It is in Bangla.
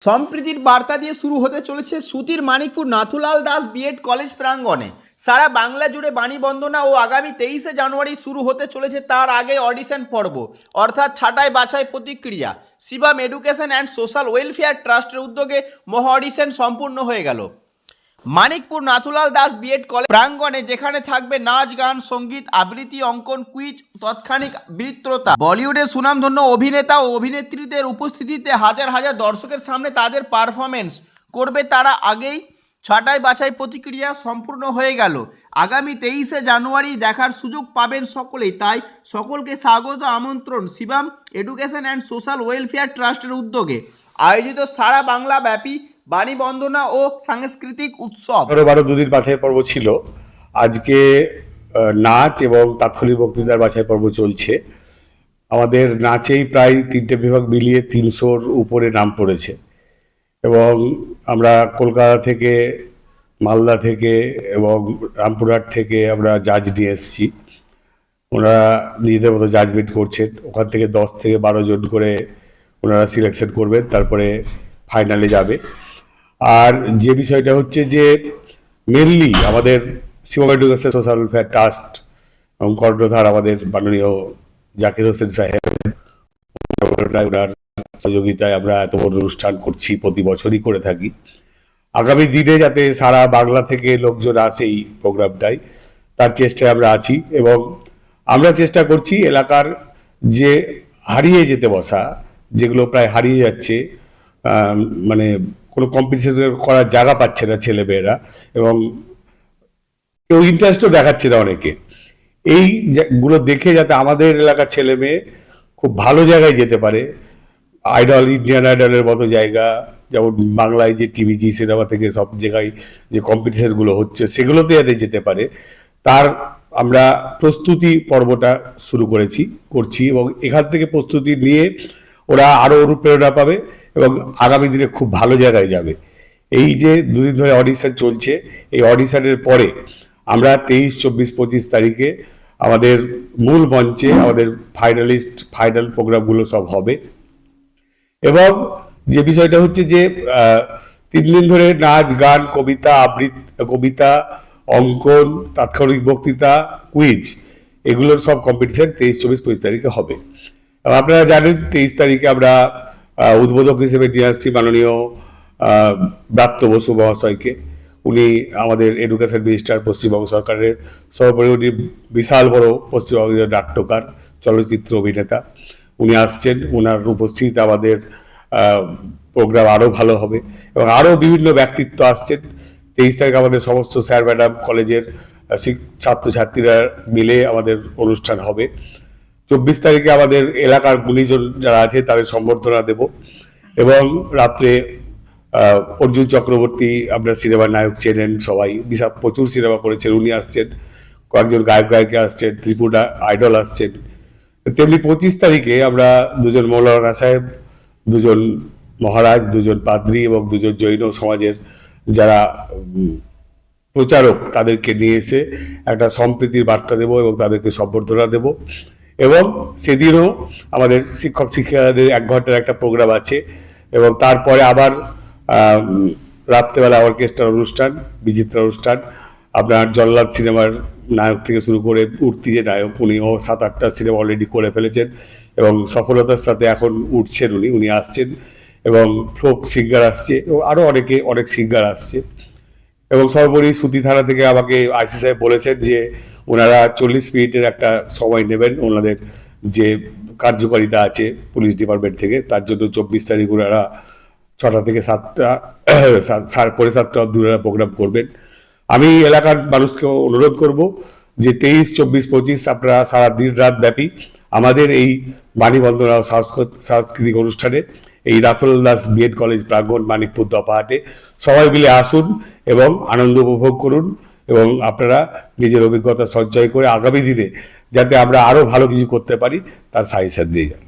সম্প্রীতির বার্তা দিয়ে শুরু হতে চলেছে সুতির মানিকপুর নাথুলাল দাস বিএড কলেজ প্রাঙ্গণে। সারা বাংলা জুড়ে বাণী বন্দনা ও আগামী তেইশে জানুয়ারি শুরু হতে চলেছে তার আগে অডিশন পর্ব, অর্থাৎ ছাটাই বাছাই প্রতিক্রিয়া। Shivam education and social welfare ট্রাস্টের উদ্যোগে মহা অডিশন সম্পূর্ণ হয়ে গেল। মানিকপুর নাথুলাল দাস বিএড কলেজ প্রাঙ্গণে যেখানে থাকবে নাচ, গান, সংগীত, আবৃত্তি, অঙ্কন কুইজ তৎক্ষণিক বৃত্রতা বলিউডের সুনামধন্য অভিনেতা ও অভিনেত্রীদের উপস্থিতিতে হাজার হাজার দর্শকের সামনে তাদের পারফরমেন্স করবে তারা আগেই ছাঁটাই বাছাই প্রতিক্রিয়া সম্পূর্ণ হয়ে গেল। আগামী তেইশে জানুয়ারি দেখার সুযোগ পাবেন সকলেই। তাই সকলকে স্বাগত, আমন্ত্রণ। Shivam education and social welfare ট্রাস্টের উদ্যোগে আয়োজিত সারা বাংলা ব্যাপী বাণী বন্দনা ও সাংস্কৃতিক উৎসব। বারো দুদিন বাছাই পর্ব ছিল। আজকে নাচ এবং তাৎক্ষণিক বক্তৃতার বাছাই পর্ব চলছে। আমাদের নাচেই প্রায় তিনটে বিভাগ মিলিয়ে তিনশোর উপরে নাম পড়েছে। এবং আমরা কলকাতা থেকে, মালদা থেকে এবং রামপুরহাট থেকে আমরা জাজ নিয়ে এসেছি। ওনারা নিজেদের মতো জাজমেন্ট করছেন। ওখান থেকে দশ থেকে বারো জন করে ওনারা সিলেকশন করবেন। তারপরে ফাইনালে যাবে। আর যে বিষয়টা হচ্ছে যে মেনলি আমাদের Shivam education social welfare trust এবং কর্ণধার আমাদের মাননীয় জাকির হোসেন সাহেব, ওনার সহযোগিতায় আমরা এত বড় অনুষ্ঠান করছি, প্রতি বছরই করে থাকি। আগামী দিনে যাতে সারা বাংলা থেকে লোকজন আসে এই প্রোগ্রামটায়, তার চেষ্টায় আমরা আছি এবং আমরা চেষ্টা করছি এলাকার যে হারিয়ে যেতে বসা, যেগুলো প্রায় হারিয়ে যাচ্ছে মানে কোনো কম্পিটিশন করার জায়গা পাচ্ছে না ছেলেমেয়েরা এবং কেউ ইন্টারেস্টও দেখাচ্ছে না অনেকে। এই যে- গুলো দেখে যাতে আমাদের এলাকার ছেলে মেয়ে খুব ভালো জায়গায় যেতে পারে। আইডল ইন্ডিয়ান আইডলের মতো জায়গা, যেমন বাংলায় যে টিভি জি সিনেমা থেকে সব জায়গায় যে কম্পিটিশনগুলো হচ্ছে, সেগুলোতে যাতে যেতে পারে, তার আমরা প্রস্তুতি পর্বটা শুরু করেছি, করছি এবং এখান থেকে প্রস্তুতি নিয়ে ওরা আরও অনুপ্রেরণা পাবে। এবং আগামী দিনে খুব ভালো জায়গায় যাবে। এই যে দুদিন ধরে অডিশন চলছে, এই অডিশনের পরে আমরা তেইশ, চব্বিশ, পঁচিশ তারিখে আমাদের মূল মঞ্চে আমাদের ফাইনালিস্ট ফাইনাল প্রোগ্রামগুলো সব হবে। এবং যে বিষয়টা হচ্ছে যে তিন দিন ধরে নাচ, গান, কবিতা আবৃত্তি কবিতা, অঙ্কন, তাৎক্ষণিক বক্তৃতা কুইজ এগুলোর সব কম্পিটিশন তেইশ, চব্বিশ, পঁচিশ তারিখে হবে। আপনারা জানেন তেইশ তারিখে আমরা উদ্বোধক হিসেবে নিয়ে আসছি মাননীয় ব্রাত্য বসু মহাশয়কে। উনি আমাদের এডুকেশন মিনিস্টার, পশ্চিমবঙ্গ সরকারের সর্বোপরি উনি বিশাল বড় পশ্চিমবঙ্গের নাট্যকার, চলচ্চিত্র অভিনেতা। উনি আসছেন ওনার উপস্থিত আমাদের প্রোগ্রাম আরও ভালো হবে এবং আরও বিভিন্ন ব্যক্তিত্ব আসছেন। তেইশ তারিখ আমাদের সমস্ত স্যার ম্যাডাম, কলেজের ছাত্রছাত্রীরা মিলে আমাদের অনুষ্ঠান হবে। চব্বিশ তারিখে আমাদের এলাকার গুণীজন যারা আছে তাদের সম্বর্ধনা দেব এবং রাত্রে অর্জুন চক্রবর্তী, আপনার সিনেমার নায়ক চেনেন সবাই, বিশাল প্রচুর সিনেমা করেছেন, উনি আসছেন, কয়েকজন গায়ক গায়িকা আসছেন, ত্রিপুরা আইডল আসছেন। তেমনি পঁচিশ তারিখে আমরা দুজন মৌলানা সাহেব, দুজন মহারাজ, দুজন পাদ্রী এবং দুজন জৈন সমাজের যারা প্রচারক তাদেরকে নিয়ে এসে একটা সম্প্রীতির বার্তা দেব এবং তাদেরকে সম্বর্ধনা দেব। এবং সেদিনও আমাদের শিক্ষক শিক্ষিকাদের এক ঘণ্টার একটা প্রোগ্রাম আছে এবং তারপরে আবার রাত্রেবেলা অর্কেস্ট্রার অনুষ্ঠান, বিচিত্রা অনুষ্ঠান। আপনার জল্লাদ সিনেমার নায়ক থেকে শুরু করে উঠতি যে নায়ক উনিও সাত আটটা সিনেমা অলরেডি করে ফেলেছেন এবং সফলতার সাথে এখন উঠছেন উনি উনি আসছেন এবং ফোক সিঙ্গার আসছে এবং আরও অনেকে, অনেক সিঙ্গার আসছে। এবং সর্বোপরি সুতি থানা থেকে আমাকে আইসি সাহেব বলেছেন যে ওনারা চল্লিশ মিনিটের একটা সময় নেবেন ওনাদের যে কার্যকারিতা আছে পুলিশ ডিপার্টমেন্ট থেকে। তার জন্য চব্বিশ তারিখ ওনারা ছটা থেকে সাতটা, সাত- সাড়ে, পৌনে সাতটা অব্দি ওনারা প্রোগ্রাম করবেন। আমি এলাকার মানুষকে অনুরোধ করব যে তেইশ, চব্বিশ, পঁচিশ আপনারা সারা দিন রাত ব্যাপী আমাদের এই বাণী বন্দনা সাংস্কৃত- সাংস্কৃতিক অনুষ্ঠানে এই রাতুল দাস বিএড কলেজ প্রাঙ্গণ, মানিকপুর দপাহাটে। সবাই মিলে আসুন এবং আনন্দ উপভোগ করুন এবং আপনারা নিজের অভিজ্ঞতা সঞ্চয় করে আগামী দিনে যাতে আমরা আরও ভালো কিছু করতে পারি, তার সাজেশন দিয়ে যান।